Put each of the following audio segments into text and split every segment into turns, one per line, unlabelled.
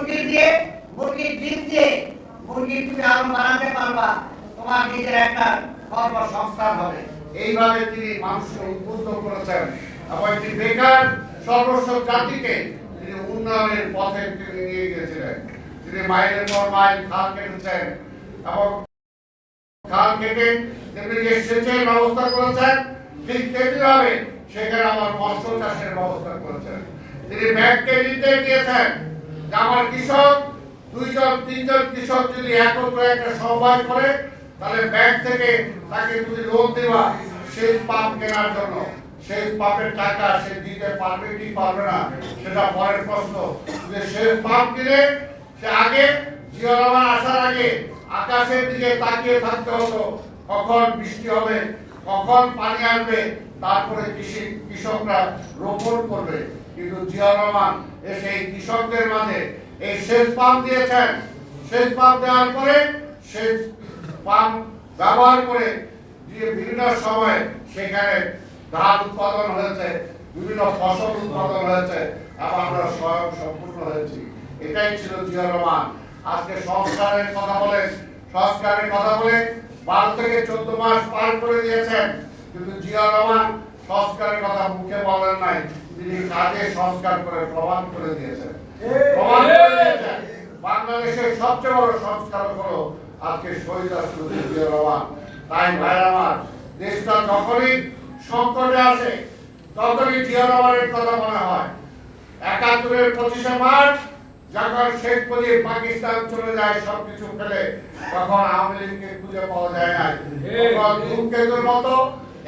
মুরগি দিয়ে মুরগির ডিম দিয়ে, মুরগি তুমি আরও বানাতে পারবা। তোমার নিজের একটা কর্মসংস্থান হবে।
এইভাবে তিনি মানুষকে উদ্বুদ্ধ করেছেন। এবং একটি বেকার সর্বস্ব জাতিকে তিনি উন্নয়নের পথে তিনি নিয়ে গিয়েছিলেন। তিনি মাইলের পর মাইল খাল কেটেছেন এবং খাল কেটে তেমনি যে সেচের ব্যবস্থা করেছেন। ঠিক তেমনিভাবে সেখানে আমার মৎস্য চাষের ব্যবস্থা করেছেন। তিনি ব্যাংককে নির্দেশ দিয়েছেন আমার কৃষক, দুইজন, তিনজন কৃষক যদি একত্রে একটা সমবায় করে, তাহলে ব্যাংক থেকে তাকে তুমি লোন দেওয়া শেষ পাম্প কেনার জন্য শেষ পাম্পের টাকা সে দিতে পারবে কি পারবে না, সেটা পরের প্রশ্ন। যে শেষ পাম্প কিনে, সে আগে জিয়া আসার আগে আকাশের দিকে তাকিয়ে থাকতে হতো, কখন বৃষ্টি হবে, কখন পানি আসবে, তারপরে কৃষি কৃষকরা রোপণ করবে। কিন্তু জিয়া রহমান এসে এই কৃষকদের মাঝে এই সেচ পাম্প দিয়েছেন। সেচ পাম্প দেওয়ার পরে সেচ পাম্প ব্যবহার করে দিয়ে বিভিন্ন সময় সেখানে ধান উৎপাদন হয়েছে, বিভিন্ন ফসল উৎপাদন হয়েছে, এবং আমরা স্বয়ং সম্পূর্ণ হয়েছি। এটাই ছিল জিয়া রহমান। আজকে সংস্কারের কথা বলে, সংস্কারের কথা বলে বারো থেকে চোদ্দ মাস পার করে দিয়েছেন। কিন্তু জিয়া রহমান সংস্কারের কথা মুখে বলেন নাই। তিনি কাজে সংস্কার করে প্রমাণ করে দিয়েছেন। প্রমাণ বাংলাদেশের সবচেয়ে বড় সংস্কার হলো আজকে শহীদ রাষ্ট্রপতি রহমান। তাই ভাইয়ের আমার দেশটা যখনই সংকটে আসে তখনই জিয়া রহমানের কথা মনে হয়। একাত্তরের পঁচিশে মার্চ যখন শেখ মুজিব পাকিস্তান চলে যায় সবকিছু ফেলে তখন আওয়ামী লীগকে খুঁজে পাওয়া যায় না ধূমকেতুর মতো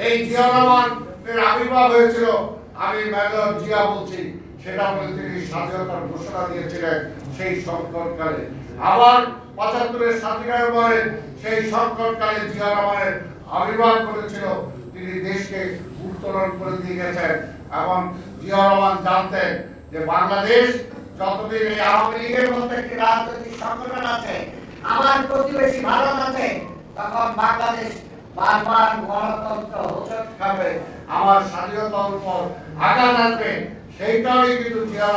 এই জিয়া রহমানের আবির্ভাব হয়েছিল। আমি মেজর জিয়া বলছি, সেটা বলে তিনি স্বাধীনতার ঘোষণা দিয়েছিলেন সেই সংকটকালে। আবার পঁচাত্তরের সেই সংকটকালে জিয়া রহমানের আবির্ভাব করেছিল তিনি দেশকে করে দিয়ে গেছেন। এবং জিয়া রহমান জানতেন যে বাংলাদেশ যতদিন এই আওয়ামী লীগের মধ্যে
একটি রাজনৈতিক সংগঠন আছে, আমার প্রতিবেশী ভারত আছে, তখন বাংলাদেশ বারবার গণতন্ত্র হোঁচট খাবে
আমার স্বাধীনতার উপর আঘাত আসবে। সেইটাই কিন্তু জিয়া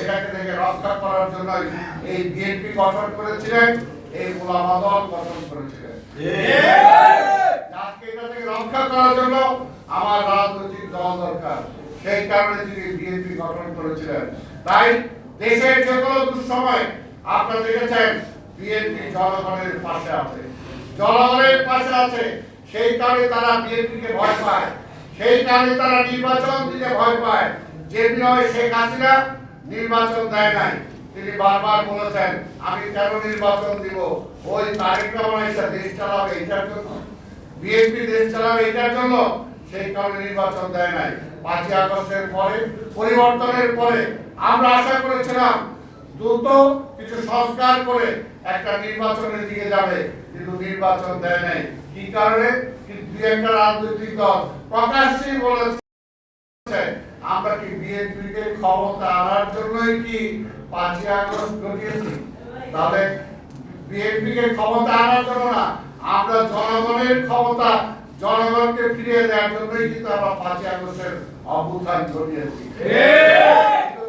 এটাকে থেকে রক্ষা করার জন্য এই বিএনপি গঠন করেছিলেন এই গোলাম দল গঠন করেছিলেন। আজকে এটা থেকে রক্ষা করার জন্য আমার রাজনৈতিক দল দরকার। সেই কারণে তিনি বিএনপি গঠন করেছিলেন। তাই দেশের যে কোনো দুঃসময় আপনারা দেখেছেন বিএনপি জনগণের পাশে আছে। জনগণের পাশে আছে সেই কারণে তারা বিএনপিকে ভয় পায়। সেই কারণে তারা নির্বাচন দিতে ভয় পায়। যে বিনয় শেখ হাসিনা নির্বাচন দেয় নাই, তিনি বারবার বলেছেন, আমি কেন নির্বাচন দিব? ওই তারেক রহমান দেশ চালাবে এটার জন্য। বিএনপি দেশ চালাবে এটার জন্য, সেই কারণে নির্বাচন দেয় নাই। পাঁচই আগস্টের পরে, পরিবর্তনের পরে আমরা আশা করেছিলাম, দ্রুত কিছু সংস্কার করে একটা নির্বাচনের দিকে যাবে কিন্তু নির্বাচন দেয় নাই। কি কারণে? দুই একটা রাজনৈতিক দল প্রকাশ্যে বলেছে আমরা কি বিএনপি কে ক্ষমতা আনার জন্যই কি পাঁচই আগস্ট ঘটিয়েছি? তাহলে বিএনপি কে ক্ষমতা আনার জন্য না আমরা জনগণের ক্ষমতা জনগণকে ফিরিয়ে দেওয়ার জন্যই কিন্তু আমরা পাঁচই আগস্টের অভ্যুত্থান ঘটিয়েছি।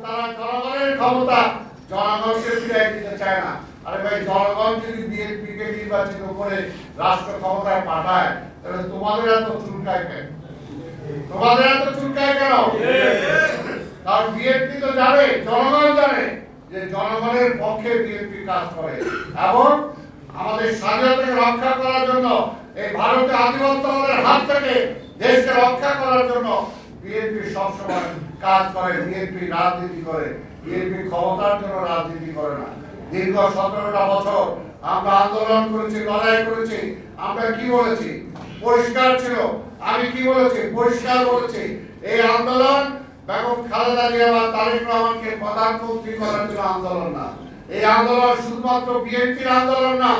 তারা জনগণের ক্ষমতা জনগণকে ফিরিয়ে দিতে চায় না। আরে ভাই, জনগণ যদি বিএনপি কে নির্বাচিত করে রাষ্ট্র ক্ষমতায় পাঠায়, তাহলে তোমাদের এত চুলকায় কেন? তোমাদের এত চুলকায় কেন? কারণ বিএনপি তো জানে, জনগণ জানে যে জনগণের পক্ষে বিএনপি কাজ করে। এবং আমাদের স্বাধীনতাকে রক্ষা করার জন্য, এই ভারতে আধিপত্যবাদের হাত থেকে দেশকে রক্ষা করার জন্য বিএনপি সবসময় কাজ করে, বিএনপি রাজনীতি করে। বিএনপি ক্ষমতার জন্য রাজনীতি করে না। দীর্ঘ সতেরোটা বছর আমরা আন্দোলন করেছি, লড়াই করেছি। আমরা কি বলেছি? পরিষ্কার ছিল। আমি কি বলেছি? পরিষ্কার বলেছি। এই আন্দোলন খালেদা জিয়া রহমানকে প্রধানমন্ত্রী করার জন্য আন্দোলন না। এই আন্দোলন শুধুমাত্র বিএনপির আন্দোলন না,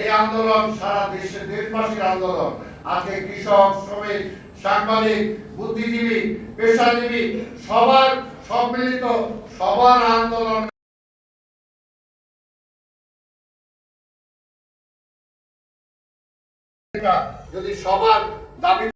এই আন্দোলন সারা দেশে দেশবাসীর আন্দোলন। আজকে কৃষক, শ্রমিক, সাংবাদিক, বুদ্ধিজীবী, পেশাজীবী, সবার সম্মিলিত সবার আন্দোলন যদি সবার দাবি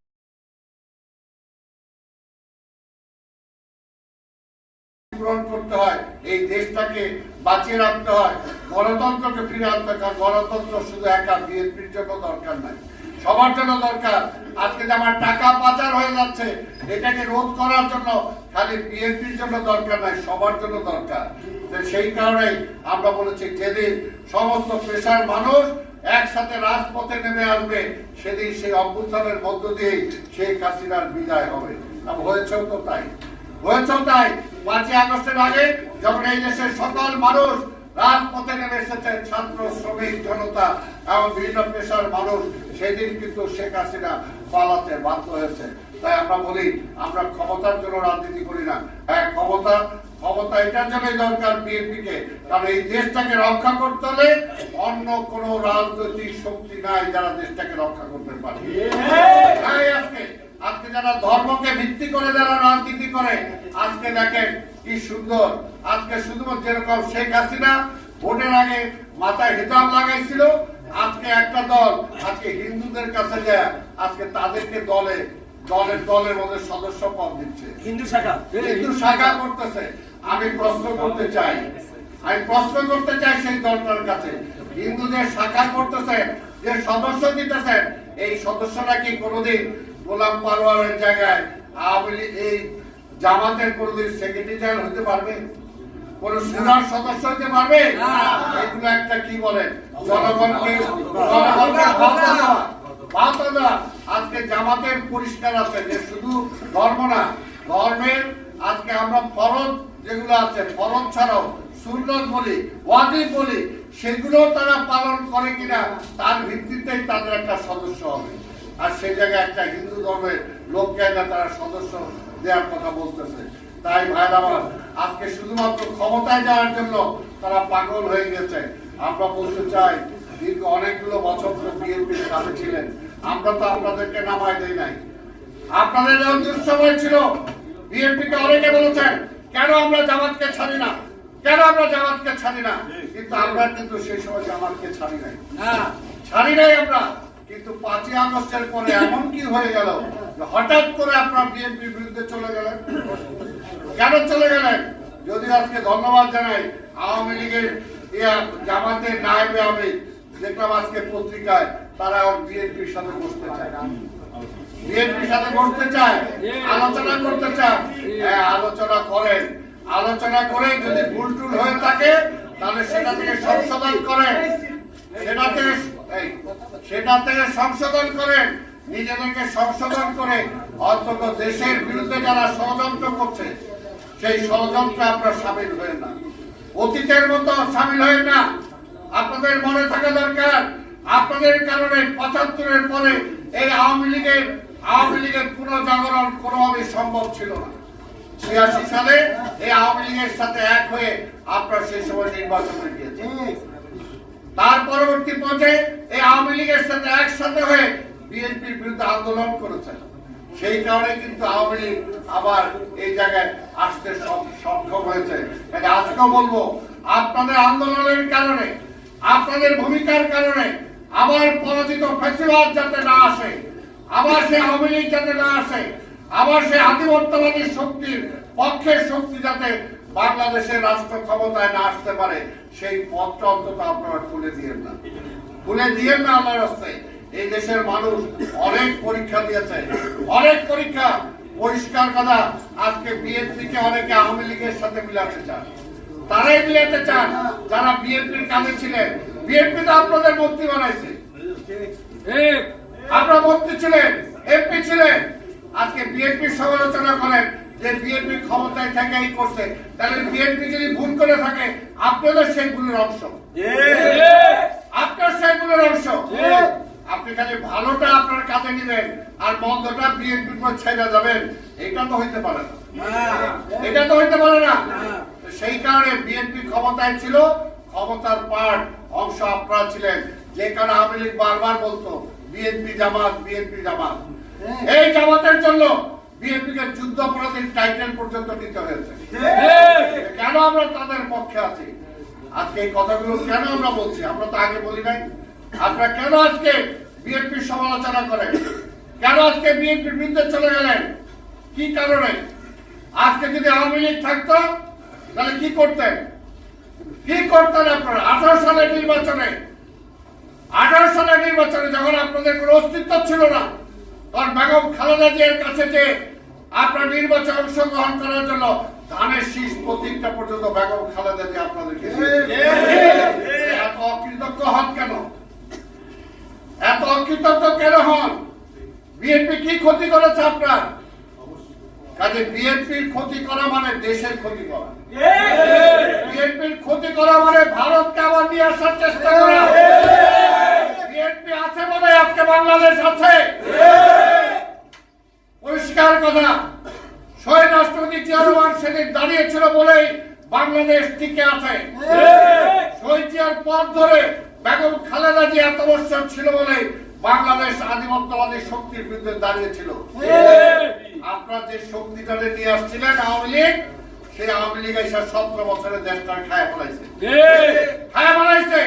করতে হয়, এই দেশটাকে বাঁচিয়ে রাখতে হয়, গণতন্ত্রকে ফিরে আনতে হয় গণতন্ত্র শুধু একা বিএনপির জন্য দরকার নাই। সবার জন্য দরকার। আজকে যে আমার টাকা পাচার হয়ে যাচ্ছে, এটাকে রোধ করার জন্য খালি বিএনপির জন্য দরকার নাই, সবার জন্য দরকার। সেই কারণেই আমরা বলেছি, যেদিন সমস্ত পেশার মানুষ একসাথে রাজপথে নেমে আসবে, সেদিন সেই অভ্যুত্থানের মধ্য দিয়েই শেখ হাসিনার বিদায় হবে। হয়েছে তো তাই। হয়েছেও তাই। পাঁচই আগস্টের আগে যখন এই দেশের সকল মানুষ রাজপথে নেমে এসেছেন ছাত্র, শ্রমিক, জনতা এবং বিভিন্ন পেশার মানুষ, সেদিন কিন্তু শেখ হাসিনা পালাতে বাধ্য হয়েছে। তাই আমরা বলি, আমরা ক্ষমতার জন্য রাজনীতি করি না। হ্যাঁ ক্ষমতা ক্ষমতা এটার জন্যই দরকার কারণ এই দেশটাকে রক্ষা করতে হলে অন্য কোন রাজনৈতিক শক্তি নাই যারা দেশটাকে রক্ষা করতে পারে। আজকে যারা ধর্মকে ভিত্তি করে যারা রাজনীতি করে, আজকে দেখেন কি সুন্দর। আজকে শুধুমাত্র যেরকম শেখ হাসিনা ভোটের আগে মাথায় হিজাব লাগাইছিল, আজকে একটা দল, আজকে হিন্দুদের কাছে যায়, আজকে তাদেরকে দলে দলের দলের মধ্যে সদস্য পদ দিচ্ছে।
হিন্দু শাখা।
হিন্দু শাখা করতেছে। আমি প্রশ্ন করতে চাই। আমি প্রশ্ন করতে চাই সেই দলটার কাছে। হিন্দুদের শাখা করতেছেন যে সদস্য দিতেছেন এই সদস্যরা কি কোনোদিন গোলাম পারোয়ারের জায়গায় আওয়ামী এই জামাতের কোনোদিন সেক্রেটারি জেনারেল হতে পারবে? কোন সুরার সদস্য হতে পারবে? এগুলো একটা কি বলেন জনগণকে জনগণকে জামাতের পরিষ্কার আছে, যে শুধু ধর্ম না, ধর্মের আজকে আমরা ফরজ যেগুলো আছে, ফরজ ছাড়াও সুন্নত বলি, ওয়াজিব বলি সেগুলো তারা পালন করে কিনা, তার ভিত্তিতেই তাদের একটা সদস্য হবে। আর সেই জায়গায় একটা হিন্দু ধর্মের লোককে না তারা সদস্য দেওয়ার কথা বলতেছে। তাই ভাইরা আমার, আজকে শুধুমাত্র ক্ষমতায় যাওয়ার জন্য তারা পাগল হয়ে গেছে। আমরা বলতে চাই, দীর্ঘ অনেকগুলো বছর ধরে বিএনপির সাথে ছিলেন। আমরা তো আপনাদেরকে নামাই দেই নাই। আপনাদের যখন দুঃসময় ছিল বিএনপি কে অনেকে বলেছেন কেন আমরা জামাতকে ছাড়ি না? কেন আমরা জামাতকে ছাড়ি না? কিন্তু আমরা কিন্তু সেই সময় জামাতকে ছাড়ি নাই। ছাড়ি নাই আমরা। কিন্তু পাঁচই আগস্টের পরে এমন কি হয়ে গেল হঠাৎ করে আপনার বিএনপির বিরুদ্ধে চলে গেলেন? কেন চলে গেলেন? যদি আজকে ধন্যবাদ জানাই আওয়ামী লীগের জামাতের নায়েবে আমি দেখলাম আজকে পত্রিকায় তারা বিএনপির সাথে বসতে চায়। বিএনপির সাথে বসতে চায়, আলোচনা করতে চায়। হ্যাঁ আলোচনা করেন। আলোচনা করে যদি ভুল টুল হয়ে থাকে, তাহলে সেটা থেকে সংশোধন করেন। সেটা থেকে সেটা থেকে সংশোধন করেন। নিজেদেরকে সংশোধন করে অন্তত দেশের বিরুদ্ধে যারা ষড়যন্ত্র করছে, সেই ষড়যন্ত্রে আপনারা সামিল হয়ে না। অতীতের মতো সামিল হয়ে না। আপনাদের মনে থাকা দরকার। আপনাদের কারণে পঁচাত্তরের পরে এই আওয়ামী লীগের আওয়ামী লীগের পুনর্জাগরণ কোনোভাবে সম্ভব ছিল না। ছিয়াশি সালে এই আওয়ামী লীগের সাথে এক হয়ে আপনারা সেই সময় নির্বাচনে গিয়েছেন। তার পরবর্তী পথে এই আওয়ামী লীগের সাথে একসাথে হয়ে বিএনপির বিরুদ্ধে আন্দোলন করেছেন। সেই কারণে কিন্তু আওয়ামী লীগ আবার এই জায়গায় আসতে সক্ষম হয়েছে। আজকেও বলব, আপনাদের আন্দোলনের কারণে, আপনাদের ভূমিকার কারণে আবার পরাজিত ফেসিবাদ যাতে না আসে, আবার সে আওয়ামী লীগ যাতে না আসে, আবার সে আধিপত্যবাদী শক্তির পক্ষের শক্তি যাতে বাংলাদেশের রাষ্ট্র ক্ষমতায় না আসতে পারে, সেই পথটা অন্তত আপনারা খুলে দিয়েন না। খুলে দিয়েন না আল্লাহ রাস্তায়। এই দেশের মানুষ অনেক পরীক্ষা দিয়েছে, অনেক পরীক্ষা। পরিষ্কার কথা, আজকে বিএনপি কে অনেকে আওয়ামী লীগের সাথে মিলাতে চান। তারাই মিলাতে চান, যারা বিএনপির কাজে ছিলেন বিএনপি তো আপনাদের মন্ত্রী বানাইছে। আপনারা মন্ত্রী ছিলেন এমপি ছিলেন। আজকে বিএনপির সমালোচনা করেন যে বিএনপি ক্ষমতায় থেকে এই করছে। তাহলে বিএনপি যদি ভুল করে থাকে আপনাদের সেই ভুলের অংশ আপনার সেই ভুলের অংশ আপনি খালি ভালোটা আপনার কাজে নেবেন আর মন্দটা বিএনপির পর ছেড়ে যাবেন। এটা তো হইতে পারে না। এটা তো হইতে পারে না। সেই কারণে বিএনপি ক্ষমতায় ছিল ক্ষমতার পার্ট অংশ আপনারা ছিলেন। যে কারণে আওয়ামী লীগ বারবার বলতো, বিএনপি জামাত বিএনপি জামাত। এই জামাতের জন্য বিএনপি কে যুদ্ধ অপরাধীর টাইটেল পর্যন্ত দিতে হয়েছে। কেন আমরা তাদের পক্ষে আছি? আজকে এই কথাগুলো কেন আমরা বলছি? আমরা তো আগে বলি নাই। আপনারা কেন আজকে বিএনপির সমালোচনা করেন? কেন আজকে বিএনপির বিরুদ্ধে চলে গেলেন? কি কারণে? আজকে যদি আওয়ামী লীগ থাকতো, তাহলে কি করতেন? কি করতেন আপনারা? আঠারো সালের নির্বাচনে আঠারো সালের নির্বাচনে যখন আপনাদের কোনো অস্তিত্ব ছিল না তখন বেগম খালেদা জিয়ার কাছে যে আপনার নির্বাচনে অংশগ্রহণ করার জন্য ধানের শীষ প্রতীকটা পর্যন্ত বেগম খালেদা জিয়া আপনাদেরকে এত অকৃতজ্ঞ হন কেন? এত অকৃতজ্ঞ কেন হন? বিএনপি কি ক্ষতি করেছে আপনার? কাজে বিএনপির ক্ষতি করা মানে দেশের ক্ষতি করা। বিএনপির ক্ষতি করা মানে ভারতকে আবার নিয়ে আসার চেষ্টা করা। বিএনপি আছে বলে আজকে, বাংলাদেশ আছে। পরিষ্কার কথা, শহীদ রাষ্ট্রপতি জিয়া রহমান সেদিন দাঁড়িয়েছিল বলেই বাংলাদেশ টিকে আছে। শহীদ জিয়ার পথ ধরে বেগম খালেদা জিয়া এত বছর ছিল বলে বাংলাদেশ আধিপত্যবাদী শক্তির বিরুদ্ধে দাঁড়িয়েছিল। আপনারা যে শক্তিটাকে নিয়ে আসছিলেন, আওয়ামী লীগ সেই আওয়ামী লীগ এসে সতেরো বছরের দেশটা খায় ফেলাইছে। খায় ফেলাইছে?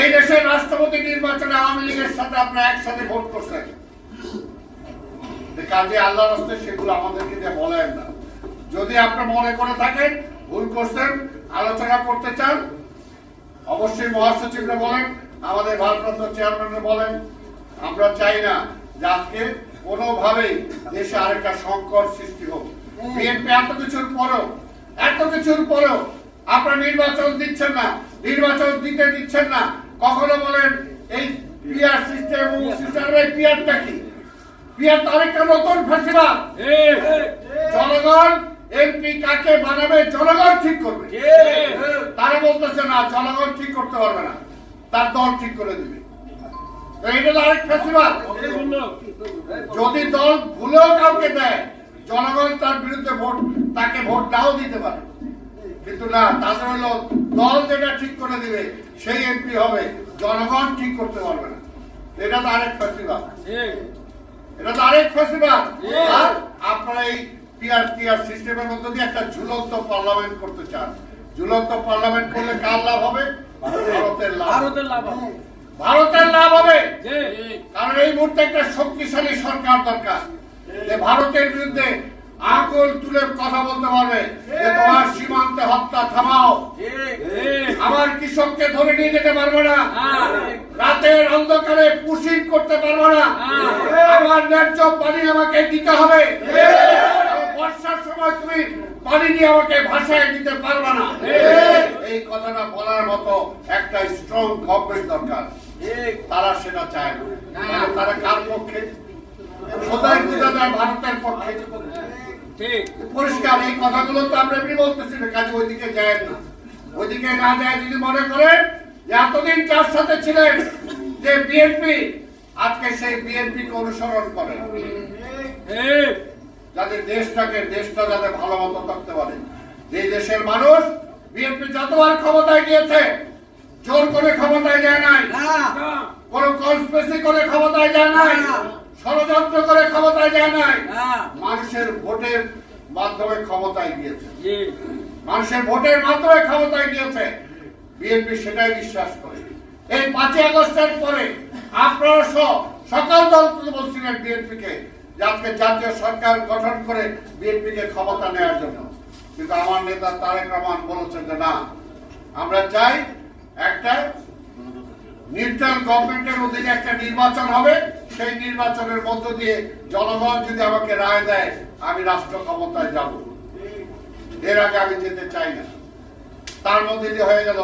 এই দেশের রাষ্ট্রপতি নির্বাচনে আওয়ামী লীগের সাথে আপনারা একসাথে ভোট করছেন। কাজে আল্লাহ রাস্তে সেগুলো আমাদেরকে দিয়ে বলেন না। যদি আপনারা মনে করে থাকেন ভুল করছেন আলোচনা করতে চান অবশ্যই মহাসচিবরা বলেন আমাদের ভারপ্রাপ্ত চেয়ারম্যানরা বলেন আমরা চাই না যে আজকে কোনোভাবেই দেশে আরেকটা সংকট সৃষ্টি হোক। বিএনপি এত কিছুর পরেও এত কিছুর পরেও আপনারা নির্বাচন দিচ্ছেন না নির্বাচন দিতে দিচ্ছেন না। কখনো বলেন এই পিআর সিস্টেম সিস্টেমের কি? পিআর তো আরেকটা নতুন ফেসিবাল জনগণ এমপি কাকে বানাবে জনগণ ঠিক করবে। তারা বলতেছে না জনগণ ঠিক করতে পারবে না। তার দল ঠিক করে দিবে। এটা তো আরেক ফেস্টিভাল যদি দল ভুলেও কাউকে দেয় জনগণ তার বিরুদ্ধে ভোট তাকে ভোট নাও দিতে পারে। কিন্তু না তাদের হলো দল যেটা ঠিক করে দিবে সেই এমপি হবে। জনগণ ঠিক করতে পারবে না। এটা তো আরেক ফেস্টিভাল। এটা তো আরেক আর আপনারা এই সিস্টেমের মধ্যে দিয়ে একটা ঝুলন্ত পার্লামেন্ট করতে চান। ঝুলন্ত পার্লামেন্ট করলে কার লাভ হবে? ভারতের লাভ
ভারতের লাভ হবে।
ভারতের লাভ হবে। কারণ এই মুহূর্তে একটা শক্তিশালী সরকার দরকার। ভারতের বিরুদ্ধে আঙুল তুলে কথা বলতে পারবে, যে তোমার সীমান্তে হত্যা থামাও। আমার কৃষককে ধরে নিয়ে যেতে পারবে না। রাতের অন্ধকারে পুশিং করতে পারব না। আমার ন্যায্য পানি আমাকে দিতে হবে। বর্ষার সময় তুমি পানি নিয়ে আমাকে ভাষায় দিতে পারবে না। এই কথাটা বলার মতো একটা স্ট্রং গভর্নমেন্ট দরকার। তারা সেটা চায় না। তারা কার পক্ষে? সদাই বোঝা যায় ভারতের পক্ষে।
ঠিক।
পরিষ্কার এই কথাগুলো তো আমরা এমনি বলতেছি না কাজে ওইদিকে যায় না। ওইদিকে না যায় যদি মনে করেন যে এতদিন যার সাথে ছিলেন যে বিএনপি আজকে সেই অনুসরণ করে যাদের দেশটাকে দেশটা যাতে ভালো মতো থাকতে পারে। যে দেশের মানুষ বিএনপি যতবার ক্ষমতায় গিয়েছে জোর করে ক্ষমতায় যায় নাই। কোন কনস্পেসি করে ক্ষমতায় যায় নাই। ষড়যন্ত্র করে ক্ষমতায় যায় নাই। মানুষের ভোটের মাধ্যমে ক্ষমতায় গিয়েছে। মানুষের ভোটের মাধ্যমে ক্ষমতায় গিয়েছে। বিএনপি সেটাই বিশ্বাস করে। এই পাঁচই আগস্টের পরে আপনারা সহ সকল দল বলছিলেন বিএনপি কে যে আজকে জাতীয় সরকার গঠন করে বিএনপি কে ক্ষমতা নেওয়ার জন্য। কিন্তু আমার নেতা তারেক রহমান বলেছেন যে না আমরা চাই একটা নিউট্রাল গভর্নমেন্টের অধীনে একটা নির্বাচন হবে। সেই নির্বাচনের মধ্য দিয়ে জনগণ যদি আমাকে রায় দেয় আমি রাষ্ট্র ক্ষমতায় যাব। এর আগে আমি যেতে চাই না। তার মধ্যে দিয়ে হয়ে গেল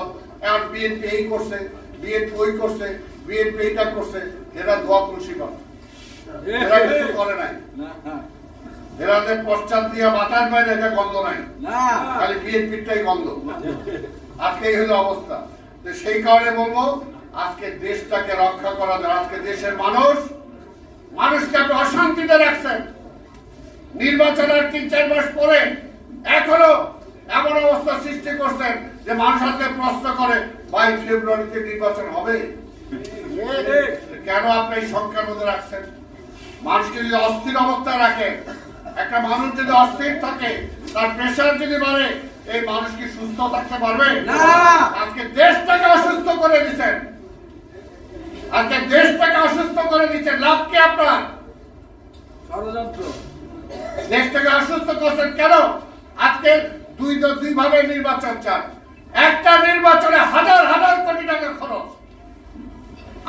এখন বিএনপি এই করছে বিএনপি ওই করছে বিএনপি এইটা করছে এরা দোয়া খুশি করে। এরা কিছু করে নাই। এরাদের পশ্চাৎ দিয়ে বাতাস বাইরে এটা গন্ধ নাই। খালি বিএনপিটাই গন্ধ। আজকে এই হলো অবস্থা। তো সেই কারণে বলব আজকে দেশটাকে রক্ষা করা যায় আজকে দেশের মানুষ মানুষকে আপনি অশান্তিতে রাখছেন। নির্বাচনের তিন চার মাস পরে এখনও এমন অবস্থা সৃষ্টি করছেন যে মানুষ আজকে প্রশ্ন করে বাইশ ফেব্রুয়ারিতে নির্বাচন হবে? কেন আপনি এই সংখ্যার মধ্যে রাখছেন? মানুষকে যদি অস্থির অবস্থায় রাখে একটা মানুষ যদি অস্থির থাকে তার প্রেশার যদি বাড়ে এই মানুষ কি সুস্থ থাকতে পারবে?
না।
আজকে দেশটাকে অসুস্থ করে দিচ্ছেন। আজকে দেশটাকে অসুস্থ করে দিচ্ছেন লাভ কি আপনার?
ষড়যন্ত্র।
দেশটাকে অসুস্থ করছেন কেন? আজকে দুই দুই ভাবে নির্বাচন চান। একটা নির্বাচনে হাজার হাজার কোটি টাকা খরচ।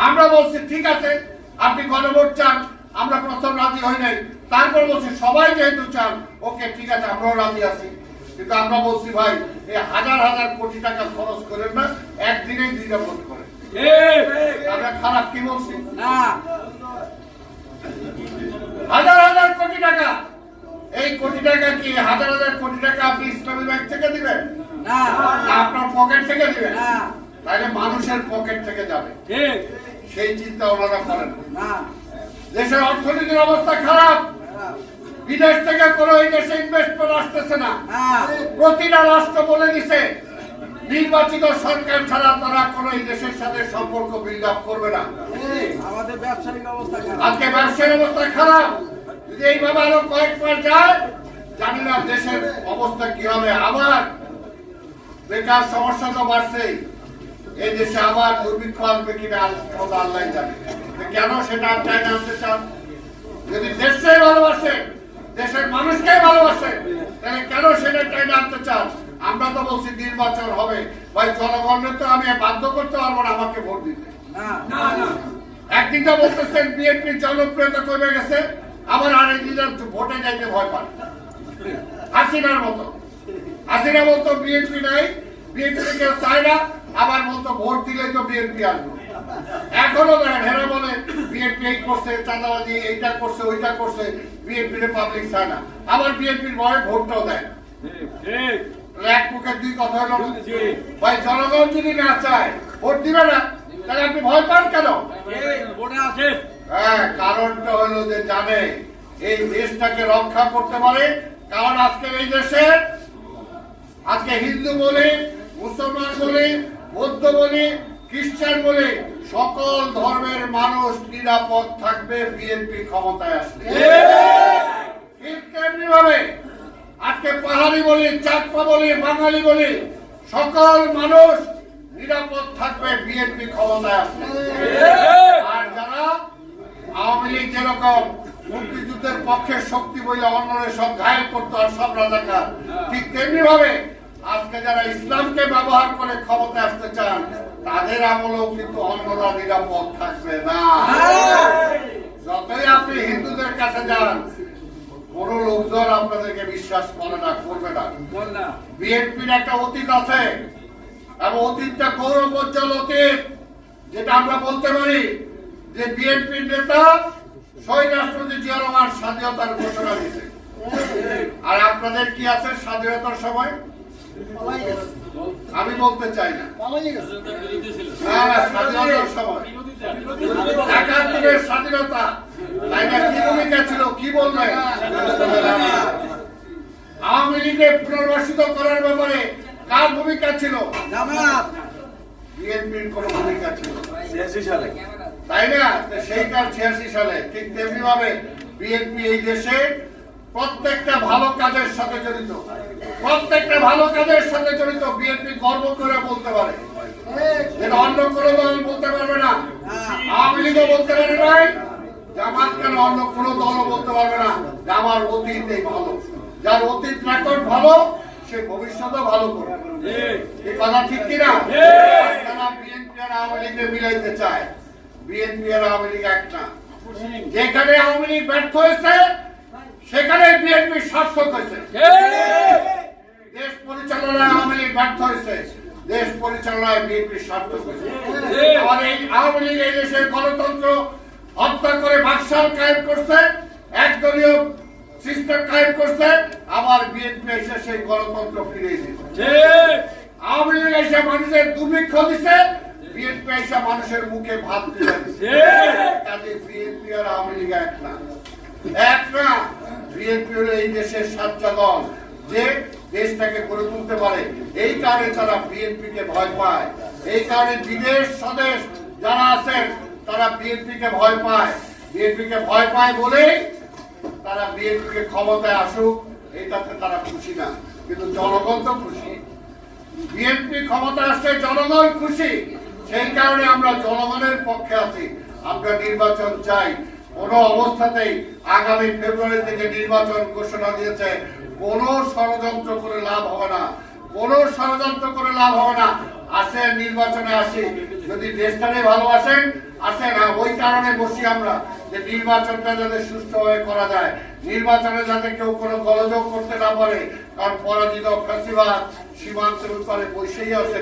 আমরা বলছি ঠিক আছে আপনি গণভোট চান আমরা প্রথম রাজি হই নাই। তারপর বলছি সবাই যেহেতু চান ওকে ঠিক আছে আমরাও রাজি আছি। কিন্তু আমরা বলছি ভাই এই হাজার হাজার কোটি টাকা খরচ করেন না একদিনেই দুইটা ভোট আমরা খারাপ কি বলছি?
না।
হাজার হাজার কোটি টাকা। এই কোটি টাকা কি হাজার হাজার কোটি টাকা আপনি ইসলামী ব্যাংক থেকে দিবেন?
না।
আপনার পকেট থেকে দিবেন?
না।
তাহলে মানুষের পকেট থেকে যাবে।
ঠিক।
সেই চিন্তা ওনারা করেন। না। দেশের অর্থনীতির অবস্থা খারাপ। বিদেশ থেকে কোনো এই দেশে ইনভেস্টমেন্ট আসতেছে না।
না
প্রতিটা রাষ্ট্র বলে দিছে নির্বাচিত সরকার ছাড়া তারা কোনো এই দেশের সাথে সম্পর্ক বিল্ড আপ করবে না।
আমাদের ব্যবসায়িক অবস্থা
আজকে ব্যবসার অবস্থা খারাপ। যদি এইভাবে আরও কয়েকবার যায় জানি না দেশের অবস্থা কি হবে। আবার বেকার সমস্যা তো বাড়ছেই। এই দেশে আবার দুর্ভিক্ষ আসবে কিনা আল্লাহ জানে। কেন সেটা চাই না আনতে চান? যদি দেশটাই ভালোবাসে দেশের মানুষকে ভালোবাসে তাহলে কেন সেটা চাই না আনতে চান? আমরা তো বলছি নির্বাচন হবে। ভাই জনগণের তো আমি বাধ্য করতে পারব না আমাকে ভোট দিতে।
না না না
একদিন তো বলতেছেন বিএনপির জনপ্রিয়তা কমে গেছে আবার আরেকদিন ভোটে যাইতে ভয় পান হাসিনার মতো। হাসিনা বলতো বিএনপি নাই বিএনপি কেউ চায় না আবার বলতো ভোট দিলেই তো বিএনপি আসবে। এখনও দেখেন হেরা বলে বিএনপি এই করছে চাঁদাবাজি এইটা করছে ওইটা করছে বিএনপি পাবলিক চায় না। আবার বিএনপির ভয়ে ভোটটাও দেয়।
ঠিক।
এক মুখে দুই কথা হলো। ভাই, জনগণ যদি না চায়, ভোট দিবে না, তাহলে আপনি ভয় পান কেন? হ্যাঁ কারণটা হলো যে জানে, এই দেশটাকে রক্ষা করতে পারে, কারণ আজকে এই দেশে, আজকে হিন্দু বলে, মুসলমান বলে, বৌদ্ধ বলে, খ্রিস্টান বলে, সকল ধর্মের মানুষ নিরাপদ থাকবে, বিএনপি ক্ষমতায় আসলে ঠিক তেমনি ভাবে আজকে পাহাড়ি বলি চাকপা বলি বাঙালি বলি সকল মানুষ নিরাপদ থাকবে বিএনপি ক্ষমতায় আর যারা আওয়ামী লীগ যেরকম মুক্তিযুদ্ধের পক্ষে শক্তি বলে অন্যরা সব ঘায়ল করতো আর সব রাজাকার ঠিক তেমনি ভাবে আজকে যারা ইসলামকে ব্যবহার করে ক্ষমতায় আসতে চান তাদের আমলেও কিন্তু অন্যরা নিরাপদ থাকবে না। যতই আপনি হিন্দুদের কাছে যান কোন লোকজন আপনাদেরকে বিশ্বাস করে না করবে না। বিএনপির একটা অতীত আছে এবং অতীতটা গৌরবোজ্জ্বল অতীত যেটা আমরা বলতে পারি যে বিএনপির নেতা শহীদ রাষ্ট্রপতি জিয়া রহমান স্বাধীনতার ঘোষণা দিয়েছে। আর আপনাদের কি আছে স্বাধীনতার সময়? আমি বলতে চাই না। স্বাধীনতার সময়। একাত্তরের স্বাধীনতা। তাই কি ভূমিকা ছিল কি বলবেন আওয়ামী লীগের পুনর্বাসিত করার ব্যাপারে কার ভূমিকা ছিল? বিএনপির কোন ভূমিকা ছিল তাই না? তো সেইটার ছিয়াশি সালে? ঠিক তেমনি ভাবে বিএনপি এই দেশে প্রত্যেকটা ভালো কাজের সাথে জড়িত। প্রত্যেকটা ভালো কাজের সাথে জড়িত বিএনপি গর্ব করে বলতে পারে। অন্য কোনো দল বলতে পারবে না। আওয়ামী লীগও বলতে পারে নাই। জামাত কেন অন্য কোনো দলও বলতে পারবে না? যে আমার অতীত ভালো। যার অতীত রেকর্ড ভালো সে ভবিষ্যতেও ভালো করবে। এই কথা ঠিক কিনা। যারা বিএনপি আর আওয়ামী লীগকে মিলাইতে চায় বিএনপি আর আওয়ামী লীগ এক না। যেখানে আওয়ামী লীগ ব্যর্থ হয়েছে সেখানে বিএনপি সার্থক হয়েছে। দেশ পরিচালনায় আওয়ামী লীগ ব্যর্থ হয়েছে দেশ পরিচালনায় বিএনপি সার্থক হয়েছে। আর এই আওয়ামী লীগ এই দেশের গণতন্ত্র হত্যা করে বাকশাল কায়েম করছে একদলীয় সিস্টেম কায়েম করছে আবার বিএনপি এসে সেই গণতন্ত্র ফিরিয়ে দিয়েছে
ঠিক
আওয়ামী লীগ এসে মানুষের দুর্ভিক্ষ দিছে বিএনপি এসে মানুষের মুখে ভাত
ঠিক
কাজে বিএনপি আর আওয়ামী লীগ এক না। এক না বিএনপি হলো এই দেশের দল। যে দেশটাকে গড়ে তুলতে পারে এই কারণে তারা বিএনপি কে ভয় পায়। এই কারণে বিদেশ স্বদেশ যারা আছেন তারা বিএনপি কে ভয় পায়। বিএনপি কে ভয় পায় বলেই তারা বিএনপি কে ক্ষমতায় আসুক, এইটাতে তারা খুশি না। কিন্তু জনগণ তো খুশি। বিএনপি ক্ষমতা আসছে জনগণ খুশি। সেই কারণে আমরা জনগণের পক্ষে আছি। আমরা নির্বাচন চাই। কোন অবস্থাতেই আগামী ফেব্রুয়ারি থেকে নির্বাচন ঘোষণা দিয়েছে। কোন ষড়যন্ত্র করে লাভ হবে না। কোনো ষড়যন্ত্র করে লাভ হবে না। আসেন নির্বাচনে আসি। যদি দেশটাকে ভালোবাসেন আসেন। আর ওই কারণে বসি আমরা যে নির্বাচনটা যাতে সুষ্ঠুভাবে করা যায়। নির্বাচনে যাতে কেউ কোনো গোলযোগ করতে না পারে কারণ পরাজিত ফ্যাসিবাদ সীমান্তের উত্তরে বসেই আছে।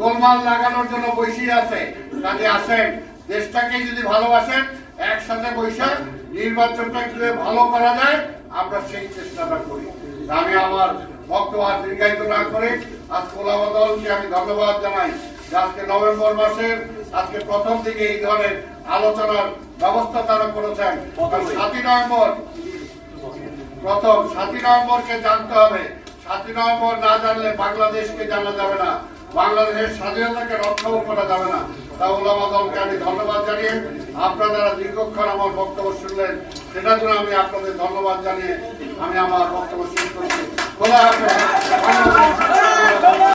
গোলমাল লাগানোর জন্য বসেই আছে। কাজে আসেন দেশটাকে যদি ভালোবাসেন একসাথে বৈশা নির্বাচনটা কীভাবে ভালো করা যায় আমরা সেই চেষ্টাটা করি। আমি আমার বক্তব্য আর দীর্ঘায়িত না করে আজ কোলাবা দলকে আমি ধন্যবাদ জানাই। আজকে নভেম্বর মাসের আজকে প্রথম দিকে এই ধরনের আলোচনার ব্যবস্থা তারা করেছেন। সাতই নভেম্বর। প্রথম সাতই নভেম্বরকে জানতে হবে। সাতই নভেম্বর না জানলে বাংলাদেশকে জানা যাবে না। বাংলাদেশের স্বাধীনতাকে রক্ষাও করা যাবে না তা ওলামা দলকে আমি ধন্যবাদ জানিয়ে আপনারা দীর্ঘক্ষণ আমার বক্তব্য শুনলেন, সেটার জন্য আমি আপনাদের ধন্যবাদ জানিয়ে আমি আমার বক্তব্য শুরু করছি খোলা।